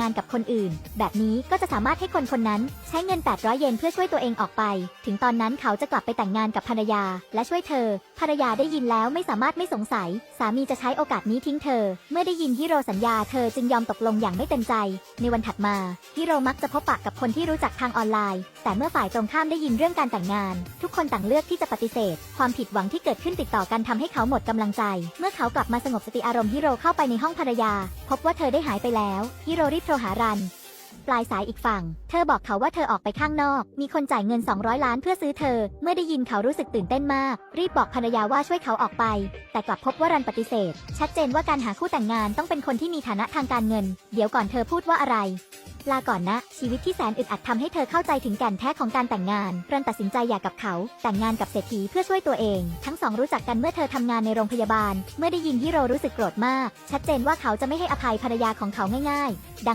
งานกับคนอื่น แบบนี้ก็จะสามารถให้คนคนนั้นใช้เงิน 800 เยนเพื่อช่วยตัวเองออกไป ถึงตอนนั้นเขาจะกลับไปแต่งงานกับภรรยา และช่วยเธอ ภรรยาได้ยินแล้วไม่สามารถไม่สงสัย สามีจะใช้โอกาสนี้ทิ้งเธอ เมื่อได้ยินฮิโรสัญญาเธอจึงยอมตกลงอย่างไม่เต็มใจ ในวันถัดมาฮิโรมักจะพบปะกับคนที่รู้จักทางออนไลน์ แต่เมื่อฝ่ายตรงข้ามได้ยินเรื่องการแต่งงาน ทุกคนต่างเลือกที่จะปฏิเสธ ความผิดหวังที่เกิดขึ้นติดต่อกันทำให้เขาหมดกำลังใจ เมื่อเขากลับมาสงบสติอารมณ์ฮิโรเข้าไปในห้องภรรยา พบว่าเธอได้หายไปแล้วฮิโรรีบรหารัน ปลายสายอีกฝั่ง เธอบอกเขาว่าเธอออกไปข้างนอก มีคนจ่ายเงิน 200 ล้านเพื่อซื้อเธอ เมื่อได้ยินเขารู้สึกตื่นเต้นมาก รีบบอกภรรยาว่าช่วยเขาออกไป แต่กลับพบว่ารันปฏิเสธ ชัดเจนว่าการหาคู่แต่งงานต้องเป็นคนที่มีฐานะทางการเงิน เดี๋ยวก่อนเธอพูดว่าอะไรลาก่อนนะ ชีวิตที่แสนอึดอัดทำให้เธอเข้าใจถึงแก่นแท้ของการแต่งงาน รันตัดสินใจหย่ากับเขา แต่งงานกับเศรษฐีเพื่อช่วยตัวเอง ทั้งสองรู้จักกันเมื่อเธอทำงานในโรงพยาบาล เมื่อได้ยินฮิโรรู้สึกโกรธมาก ชัดเจนว่าเขาจะไม่ให้อภัยภรรยาของเขาง่าย ๆ ดัง